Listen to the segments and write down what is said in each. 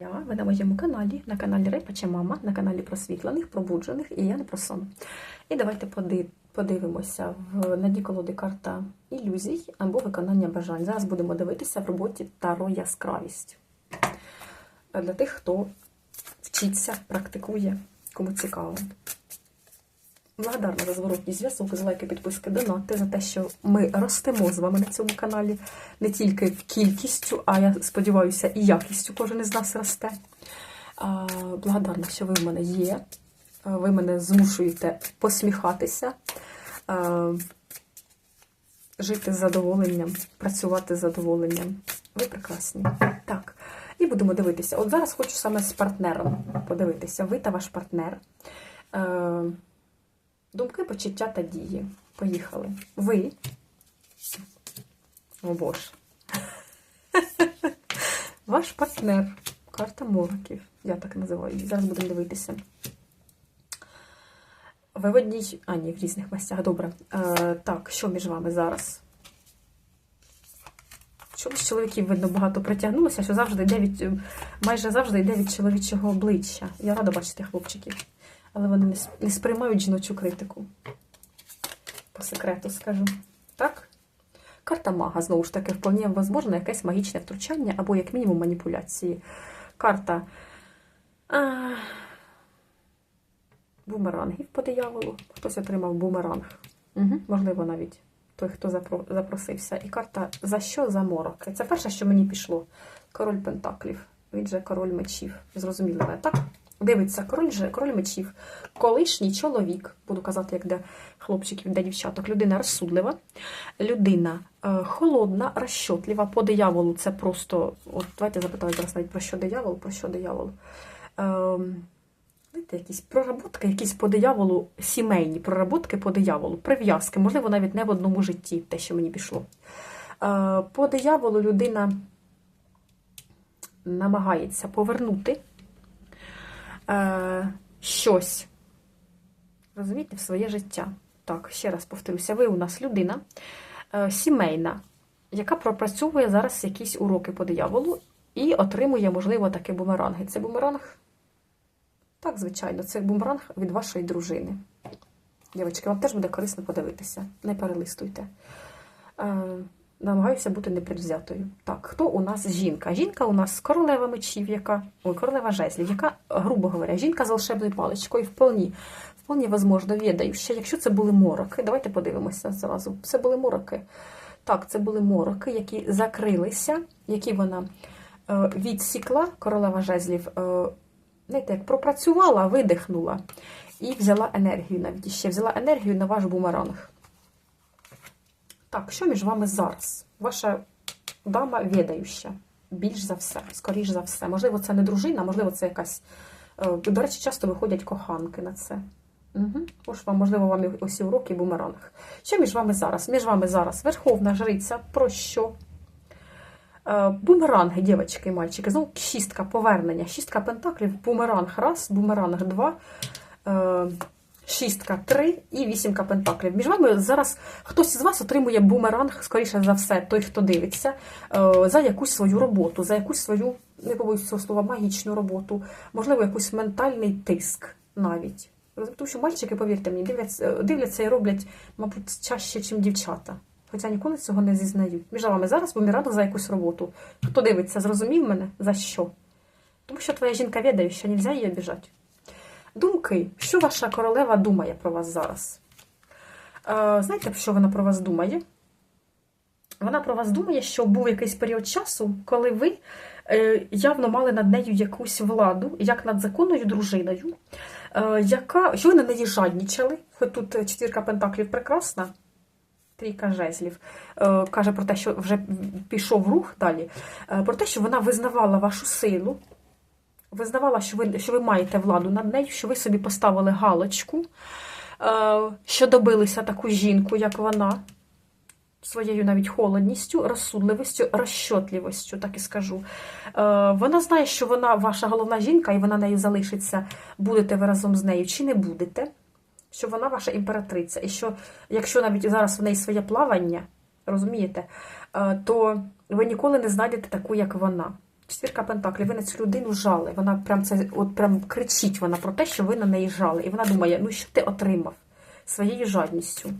Я, ви на моєму каналі, на каналі Репача Мама, на каналі просвітлених, пробуджених і я не про сон. І давайте подивимося в на колоди карта ілюзій або виконання бажань. Зараз будемо дивитися в роботі Таро яскравість. Для тих, хто вчиться, практикує, кому цікаво. Благодарна за зворотній зв'язок, за лайки, підписки, донати, за те, що ми ростемо з вами на цьому каналі не тільки кількістю, а я сподіваюся, і якістю кожен із нас росте. Благодарна, що ви в мене є. Ви мене змушуєте посміхатися, жити з задоволенням, працювати з задоволенням. Ви прекрасні. Так. І будемо дивитися. От зараз хочу саме з партнером подивитися. Ви та ваш партнер. Думки, почуття та дії. Поїхали. Ви. О боже. Ваш партнер. Карта Мороків. Я так називаю. Зараз будемо дивитися. Ви в одній. А, ні, в різних місцях. Добре. Е, так, що між вами зараз? Чомусь чоловіків, видно, багато притягнулося, що завжди йде майже завжди йде від чоловічого обличчя. Я рада бачити хлопчиків. Але вони не, сприймають жіночу критику. По секрету скажу. Так? Карта мага, знову ж таки, вполне возможно, якесь магічне втручання або, як мінімум, маніпуляції. Карта а, бумерангів по дияволу. Хтось отримав бумеранг. Угу, можливо, навіть той, хто запросився. І карта за що за мороки. Це перше, що мені пішло. Король Пентаклів. Він же король мечів. Зрозуміло, так? Дивиться, король же, король мечів. Колишній чоловік, буду казати, як для хлопчиків, для дівчаток. Людина розсудлива, людина е, холодна, розчотлива. По дияволу це просто. От давайте запитаю зараз навіть про що диявол, про що диявол. Ем, знаєте, якісь проработки, якісь по дияволу, сімейні проработки по дияволу, прив'язки, можливо, навіть не в одному житті, те, що мені пішло. Е, по дияволу людина намагається повернути е, щось, розумієте, в своє життя. Так, ще раз повторюся, ви у нас людина е, сімейна, яка пропрацьовує зараз якісь уроки по дияволу і отримує, можливо, такі бумеранги. Це бумеранг? Так, звичайно, це бумеранг від вашої дружини. Дівчатки, вам теж буде корисно подивитися. Не перелистуйте. Е, намагаюся бути непредвзятою. Так, хто у нас жінка? Жінка у нас королева мечів, яка ой, королева жезлів, яка, грубо говоря, жінка з волшебною паличкою, вполні, вполні возможно, відаюча. Якщо це були мороки, давайте подивимося зразу. Це були мороки. Так, це були мороки, які закрилися, які вона е, відсікла, королева жезлів, е, знаєте, як пропрацювала, видихнула і взяла енергію навіть ще взяла енергію на ваш бумеранг. Так, що між вами зараз? Ваша дама відающа, більш за все, скоріш за все. Можливо, це не дружина, можливо, це якась. е, До речі, часто виходять коханки на це. Угу. Ось вам, можливо, вам ось уроки бумеранг. Що між вами зараз? Між вами зараз Верховна Жриця. Про що? Е, Бумеранги, дівчатки і мальчики. Знову шістка повернення. Шістка пентаклів, бумеранг раз, бумеранг два, е, шістка три і вісімка пентаклів. Між вами зараз хтось із вас отримує бумеранг, скоріше за все, той, хто дивиться, е, за якусь свою роботу, за якусь свою, не побоюсь цього слова, магічну роботу, можливо, якийсь ментальний тиск навіть. Тому що мальчики, повірте мені, дивляться, дивляться і роблять, мабуть, чаще, ніж дівчата. Хоча ніколи цього не зізнають. Між вами зараз бумеранг за якусь роботу. Хто дивиться, зрозумів мене? За що? Тому що твоя жінка відає, що нельзя її обіжати. Думки. Що ваша королева думає про вас зараз? Е, знаєте, що вона про вас думає? Вона про вас думає, що був якийсь період часу, коли ви е, явно мали над нею якусь владу, як над законною дружиною, е, яка, що ви на неї жаднічали. Хоч тут четвірка пентаклів прекрасна, трійка жезлів, каже про те, що вже пішов рух далі, про те, що вона визнавала вашу силу, визнавала, що ви, що ви маєте владу над нею, що ви собі поставили галочку, е, що добилися таку жінку, як вона, своєю навіть холодністю, розсудливістю, розчотливістю, так і скажу. Е, Вона знає, що вона ваша головна жінка, і вона нею залишиться, будете ви разом з нею чи не будете. Що вона ваша імператриця, і що якщо навіть зараз в неї своє плавання, розумієте, е, то ви ніколи не знайдете таку, як вона. Четвірка Пентаклів, ви на цю людину жали. Вона прям це от прям кричить вона про те, що ви на неї жали. І вона думає, ну що ти отримав своєю жадністю.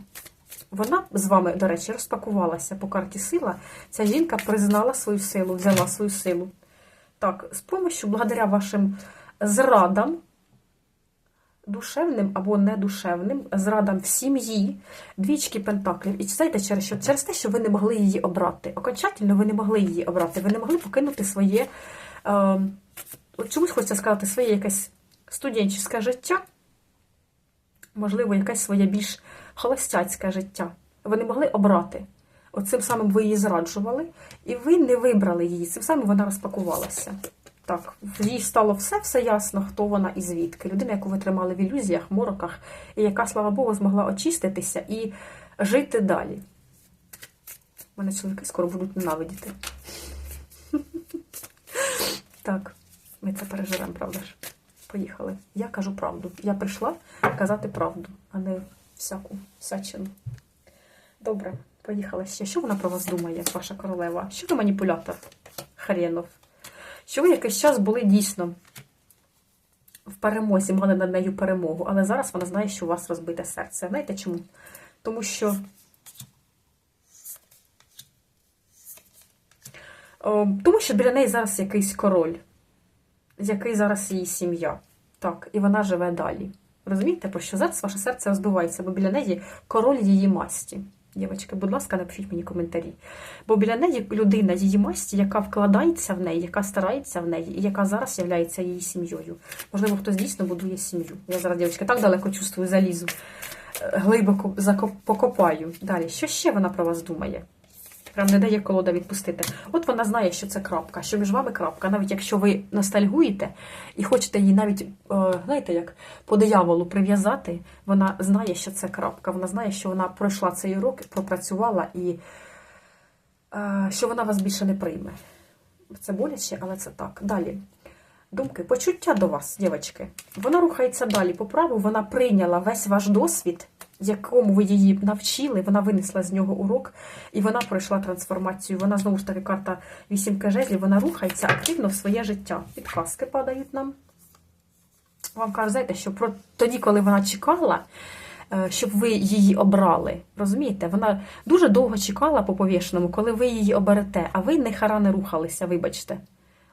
Вона з вами, до речі, розпакувалася по карті сила. Ця жінка признала свою силу, взяла свою силу. Так, з помощью, благодаря вашим зрадам, душевним або недушевним, зрадам в сім'ї, двічки пентаклів. І знаєте, через що? Через те, що ви не могли її обрати. Окончательно ви не могли її обрати. Ви не могли покинути своє, е, чомусь хочеться сказати, своє якесь студентське життя, можливо, якесь своє більш холостяцьке життя. Ви не могли обрати. Оцим самим ви її зраджували, і ви не вибрали її. Цим самим вона розпакувалася. Так, їй стало все все ясно, хто вона і звідки. Людина, яку ви тримали в ілюзіях, мороках, і яка, слава Богу, змогла очиститися і жити далі. Мене чоловіки скоро будуть ненавидіти. Так, ми це переживемо, правда ж? Поїхали. Я кажу правду. Я прийшла казати правду, а не всяку всячину. Добре, поїхала ще. Що вона про вас думає, ваша королева? Що ви маніпулятор? Хренов. Що ви якийсь час були дійсно в перемозі, мали над нею перемогу, але зараз вона знає, що у вас розбите серце. Знаєте чому? Тому що. О, тому що біля неї зараз якийсь король, який зараз її сім'я. Так, і вона живе далі. Розумієте, про що зараз ваше серце розбивається, бо біля неї король її масті. Дівчатки, будь ласка, напишіть мені коментарі. Бо біля неї людина її масті, яка вкладається в неї, яка старається в неї, і яка зараз є її сім'єю. Можливо, хтось дійсно будує сім'ю. Я зараз, дівчатки, так далеко чувствую, залізу, Е, глибоко покопаю. Далі, що ще вона про вас думає? Прям не дає колода відпустити. От вона знає, що це крапка, що між вами крапка. Навіть якщо ви ностальгуєте і хочете її навіть, е, знаєте, як по дияволу прив'язати, вона знає, що це крапка. Вона знає, що вона пройшла цей урок, пропрацювала і е, що вона вас більше не прийме. Це боляче, але це так. Далі. Думки, почуття до вас, дівчатки. Вона рухається далі по праву, вона прийняла весь ваш досвід, якому ви її навчили, вона винесла з нього урок, і вона пройшла трансформацію. Вона знову ж таки карта вісімка жезлів, вона рухається активно в своє життя. Підказки падають нам. Вам кажуть, знаєте, що про тоді, коли вона чекала, е, щоб ви її обрали. Розумієте? Вона дуже довго чекала по повішеному, коли ви її оберете, а ви не хара не рухалися, вибачте.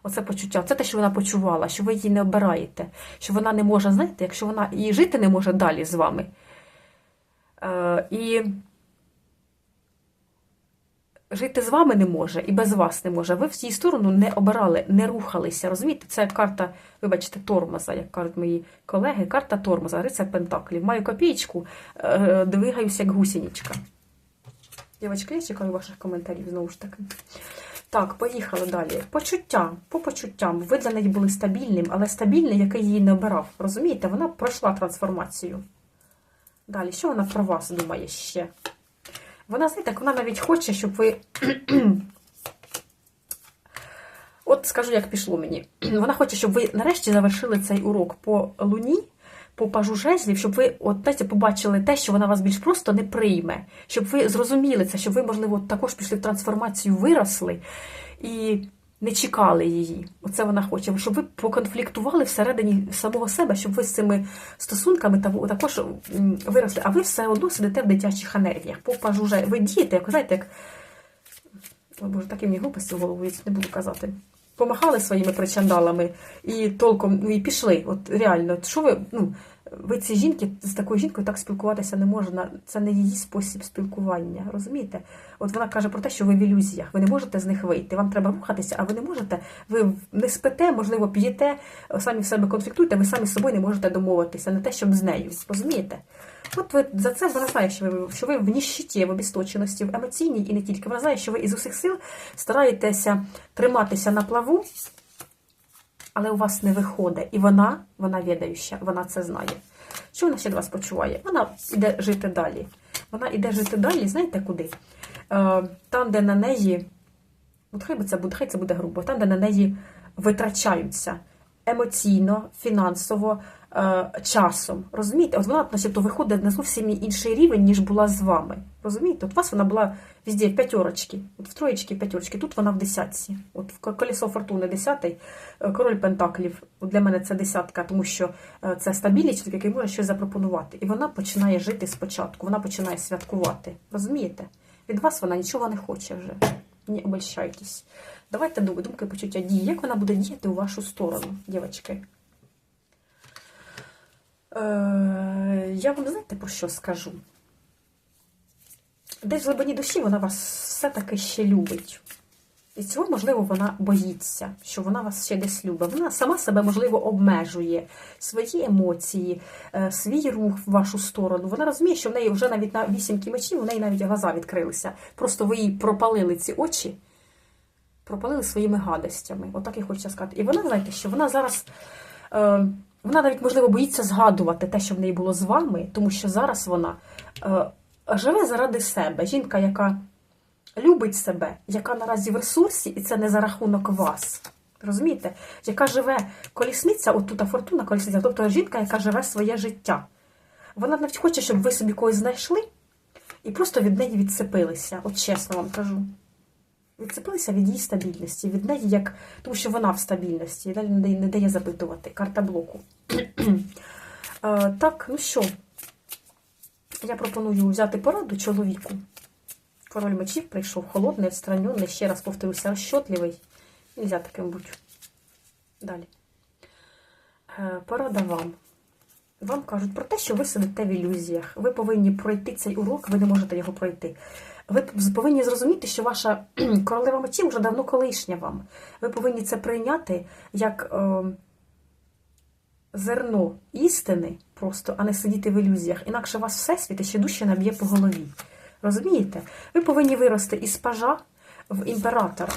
Оце почуття, це те, що вона почувала, що ви її не обираєте, що вона не може, знаєте, якщо вона і жити не може далі з вами. Е, і жити з вами не може, і без вас не може. Ви в цій сторону не обирали, не рухалися. Розумієте, це карта, вибачте, тормоза, як кажуть мої колеги, карта тормоза, рицар Пентаклів. Маю копійку, е, двигаюся як гусеничка. Дівчатки, я чекаю ваших коментарів знову ж таки. Так, поїхали далі. Почуття. По почуттям. Ви для неї були стабільним, але стабільний, який її не обирав. Розумієте, вона пройшла трансформацію. Далі, що вона про вас думає ще? Вона, знаєте, вона навіть хоче, щоб ви. От скажу, як пішло мені. Вона хоче, щоб ви нарешті завершили цей урок по луні, по пажу жезлів, щоб ви от, знаєте, побачили те, що вона вас більш просто не прийме, щоб ви зрозуміли це, щоб ви, можливо, також пішли в трансформацію, виросли і не чекали її. Оце вона хоче, щоб ви поконфліктували всередині самого себе, щоб ви з цими стосунками та- також виросли, а ви все одно сидите в дитячих енергіях. попа пажу. Ви дієте, як знаєте, як. О, Боже, такі мені глупості в голову, не буду казати. Помахали своїми причандалами і толком, ну і пішли. От реально, що ви, ну, ви ці жінки з такою жінкою так спілкуватися не можна. Це не її спосіб спілкування. Розумієте? От вона каже про те, що ви в ілюзіях, ви не можете з них вийти. Вам треба рухатися, а ви не можете. Ви не спите, можливо, п'єте, самі в себе конфліктуєте, ви самі з собою не можете домовитися, не те, щоб з нею. Розумієте? От ви за це вона знає, що ви, що ви в ніщиті, в обісточеності, в емоційній і не тільки. Вона знає, що ви із усіх сил стараєтеся триматися на плаву, але у вас не виходить. І вона, вона відаюча, вона це знає. Що вона ще до вас почуває? Вона йде жити далі. Вона йде жити далі, знаєте куди? Е, Там, де на неї, от хай би це буде, хай це буде грубо, там, де на неї витрачаються емоційно, фінансово, часом. Розумієте? От вона, начебто, виходить на зовсім інший рівень, ніж була з вами. Розумієте? От у вас вона була везде в п'ятерочки, от в троєчки, в тут вона в десятці. От в колесо фортуни десятий, е, король пентаклів. Для мене це десятка, тому що е, це стабільний чоловік, який може щось запропонувати. І вона починає жити спочатку, вона починає святкувати. Розумієте? Від вас вона нічого не хоче вже. Не обольщайтесь. Давайте думки почуття дії. Як вона буде діяти у вашу сторону, дівчатки? Е, я вам знаєте про що скажу? Десь в глибині душі вона вас все-таки ще любить. І цього, можливо, вона боїться, що вона вас ще десь любить. Вона сама себе, можливо, обмежує свої емоції, е, свій рух в вашу сторону. Вона розуміє, що в неї вже навіть на вісімки мечів, у неї навіть глаза відкрилися. Просто ви їй пропалили ці очі, пропалили своїми гадостями. Отак я хочу сказати. І вона, знаєте, що вона зараз. Е, вона навіть, можливо, боїться згадувати те, що в неї було з вами, тому що зараз вона е, живе заради себе. Жінка, яка любить себе, яка наразі в ресурсі, і це не за рахунок вас. Розумієте? Яка живе колісниця, от тут фортуна колісниця, тобто жінка, яка живе своє життя. Вона навіть хоче, щоб ви собі когось знайшли і просто від неї відцепилися. От чесно вам кажу. Відцепилися від її стабільності, від неї як. Тому що вона в стабільності, і далі не дає, запитувати. Карта блоку. Е, так, ну що, я пропоную взяти пораду чоловіку. Король мечів прийшов холодний, відстранений, ще раз повторюся, розчотливий. Нельзя таким бути. Далі. Е, Порада вам. Вам кажуть про те, що ви сидите в ілюзіях. Ви повинні пройти цей урок, ви не можете його пройти. Ви повинні зрозуміти, що ваша королева мечів вже давно колишня вам. Ви повинні це прийняти як е, зерно істини, просто, а не сидіти в ілюзіях. Інакше вас всесвіт ще дужче наб'є по голові. Розумієте? Ви повинні вирости із пажа в імператора.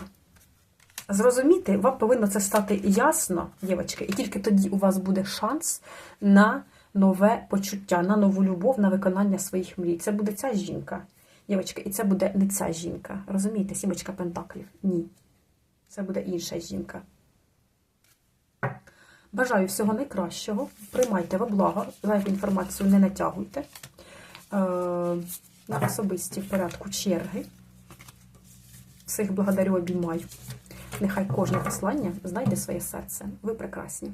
Зрозуміти, вам повинно це стати ясно, дівчатки, і тільки тоді у вас буде шанс на нове почуття, на нову любов, на виконання своїх мрій. Це буде ця жінка, дівчатки, і це буде не ця жінка. Розумієте, сімочка пентаклів? Ні. Це буде інша жінка. Бажаю всього найкращого. Приймайте во благо, зайву інформацію не натягуйте. Е, на особисті в порядку черги. Всіх благодарю, обіймаю. Нехай кожне послання знайде своє серце. Ви прекрасні.